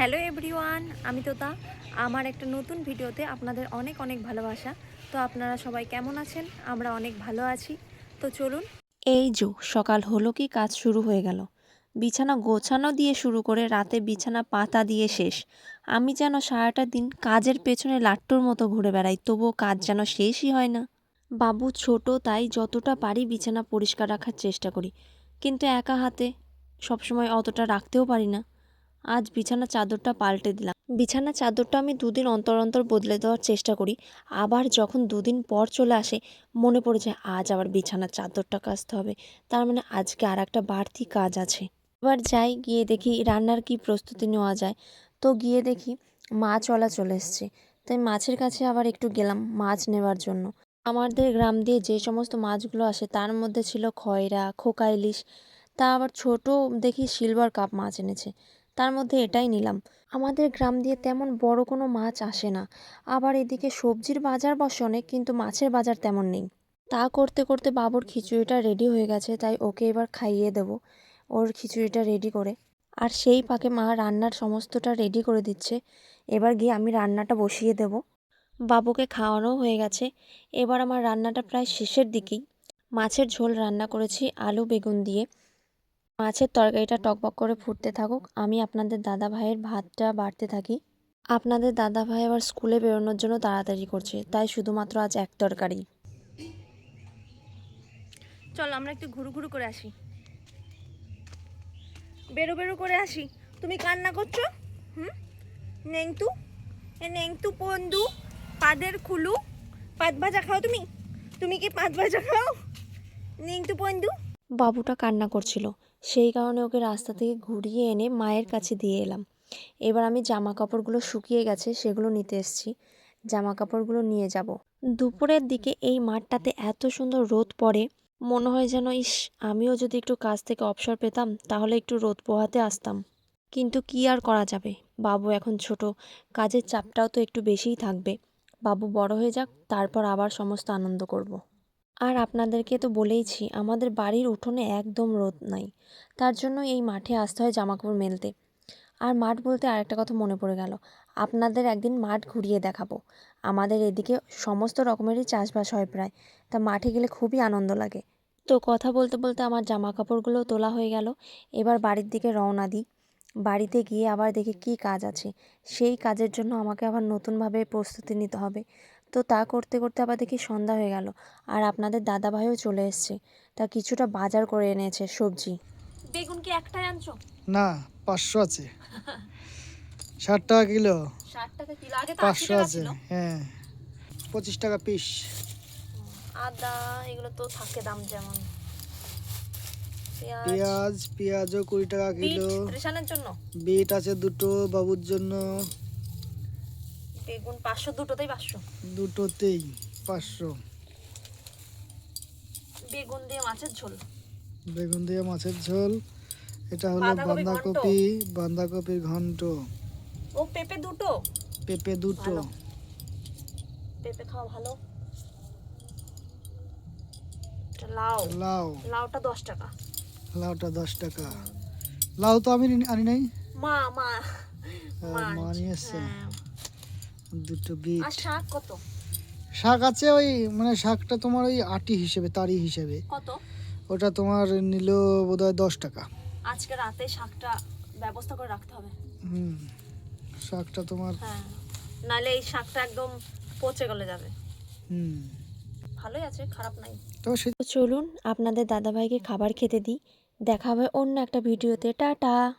Hello everyone, আমি তোতা। আমার একটা নতুন ভিডিওতে আপনাদের অনেক অনেক ভালোবাসা। তো আপনারা সবাই কেমন আছেন? আমরা অনেক ভালো আছি। তো চলুন। এই যো, সকাল হলো কি কাজ শুরু হয়ে গেল? বিছানা গোছানো দিয়ে শুরু করে রাতে বিছানা পাতা দিয়ে শেষ। আমি যেন সারাটা দিন কাজের পেছনে লাট্টুর মতো ঘুরে বেড়াই, তবুও কাজ যেন শেষই হয় না। বাবু ছোট, তাই যতটা পারি বিছানা পরিষ্কার রাখার চেষ্টা করি। কিন্তু একা হাতে সবসময় অতটা রাখতেও পারি না। আজ বিছানা চাদরটা পাল্টে দিলাম। বিছানা চাদরটা আমি দুদিন অন্তর অন্তর বদলে দেওয়ার চেষ্টা করি। আবার যখন দুদিন পর চলে আসে, মনে পড়ে যায় আজ আবার বিছানার চাদরটা কাচতে হবে। তার মানে আজকে আর একটা বাড়তি কাজ আছে। এবার যাই, গিয়ে দেখি রান্নার কি প্রস্তুতি নেওয়া যায়। তো গিয়ে দেখি মাছওয়ালা চলে এসছে। তাই মাছের কাছে আবার একটু গেলাম মাছ নেবার জন্য। আমাদের গ্রাম দিয়ে যে সমস্ত মাছগুলো আসে, তার মধ্যে ছিল খয়রা, খোকা ইলিশ। তা আবার ছোট দেখি সিলভার কাপ মাছ এনেছে। তার মধ্যে এটাই নিলাম। আমাদের গ্রাম দিয়ে তেমন বড় কোনো মাছ আসে না। আবার এদিকে সবজির বাজার বসে অনেক কিন্তু মাছের বাজার তেমন নেই। তা করতে করতে বাবুর খিচুড়িটা রেডি হয়ে গেছে, তাই ওকে এবার খাইয়ে দেবো। ওর খিচুড়িটা রেডি করে। আর সেই পাকে মা রান্নার সমস্তটা রেডি করে দিচ্ছে। এবার গিয়ে আমি রান্নাটা বসিয়ে দেব। বাবুকে খাওয়ানো হয়ে গেছে। এবার আমার রান্নাটা প্রায় শেষের দিকেই। মাছের ঝোল রান্না করেছি আলু বেগুন দিয়ে। মাছের তরকারিটা টকবক করে ফুটতে থাকুক আমি আপনাদের দাদা ভাইয়ের ভাতটা বাড়তে থাকি। আপনাদের দাদা ভাই আবার স্কুলে বেরোনোর জন্য তাড়াতাড়ি করছে তাই শুধুমাত্র আজ এক তরকারি। চলো আমরা একটু ঘুরু ঘুরু করে আসি। বেরো বেরো করে আসি। তুমি কান্না করছ? হুম? নেংতু? নেংতু পন্দু পাদের খুলু। পাত ভাজা খাও তুমি? তুমি কি পাত ভাজা খাও? নেংতু পন্দু? বাবুটা কান্না করছিল। সেই কারণে ওকে রাস্তা থেকে ঘুরিয়ে এনে মায়ের কাছে দিয়ে এলাম। এবার আমি জামা কাপড়গুলো শুকিয়ে গেছে, সেগুলো নিতে এসেছি। জামা কাপড়গুলো নিয়ে যাব। দুপুরের দিকে এই মাঠটাতে এত সুন্দর রোদ পড়ে, মনে হয় যেন, ইস, আমিও যদি একটু কাজ থেকে অবসর পেতাম, তাহলে একটু রোদ পোহাতে আসতাম। কিন্তু কি আর করা যাবে? বাবু এখন ছোট, কাজের চাপটাও তো একটু বেশিই থাকবে। বাবু বড় হয়ে যাক, তারপর আবার সমস্ত আনন্দ করব। আর আপনাদেরকে তো বলেইছি, আমাদের বাড়ির উঠোনে একদম রোদ নাই। তার জন্য এই মাঠে আসতে হয় জামাকাপড় মেলতে। আর মাঠ বলতে আরেকটা কথা মনে পড়ে গেল, আপনাদের একদিন মাঠ ঘুরিয়ে দেখাবো। আমাদের এদিকে সমস্ত রকমেরই চাষবাস হয় প্রায়, তা মাঠে গেলে খুবই আনন্দ লাগে। তো কথা বলতে বলতে আমার জামা কাপড়গুলো তোলা হয়ে গেল, এবার বাড়ির দিকে রওনা দিই। বাড়িতে গিয়ে আবার দেখি কী কাজ আছে, সেই কাজের জন্য আমাকে আবার নতুনভাবে প্রস্তুতি নিতে হবে। তো তা করতে করতে আবার দেখি সন্ধ্যা হয়ে গেল। আর আপনাদের দাদাভাইও চলে এসছে। তা কিছুটা বাজার করে এনেছে সবজি। বেগুন কি একটাই আনছো? না পাঁচশো আছে। ষাট টাকা কিলো। ষাট টাকা কিলো। আগে তো পাঁচশো টাকা আছে ছিল। হ্যাঁ। পঁচিশ টাকা পিস। আদা এগুলো তো থাকে দাম যেমন। পেঁয়াজ। পেঁয়াজ পেঁয়াজও কুড়ি টাকা কিলো। রেশনের জন্য? বিট আছে দুটো বাবুর জন্য। বেগুন পাঁচশো দুটোতেই পাঁচশো। দুটোতেই পাঁচশো। বেগুন দিয়ে মাছের ঝোল। বেগুন দিয়ে মাছের ঝোল এটা হলো বাঁধাকপি বাঁধাকপি বাঁধাকপির ঘন্ট। ও পেঁপে দুটো? পেঁপে দুটো। পেঁপে খাওয়া ভালো। লাউ। লাউ। লাউটা দশ টাকা। লাউটা দশ টাকা। লাউ তো আমি আনি নাই? মা মা। মা নিয়ে এসছে। দুটো বিট আর শাক কত? শাক আছে ওই মানে শাকটা তোমার ওই আটি হিসেবে তারি হিসেবে। কত? ওটা তোমার নিল বোধহয় দশ টাকা। আজকে রাতে শাকটা ব্যবস্থা করে রাখতে হবে। হুম শাকটা তোমার হ্যাঁ নালে এই শাকটা একদম পচে গলে যাবে। হুম। ভালোই আছে খারাপ নাই। তো চলুন আপনাদের দাদাভাইকে খাবার খেতে দিই। দেখা হবে অন্য একটা ভিডিওতে। টাটা!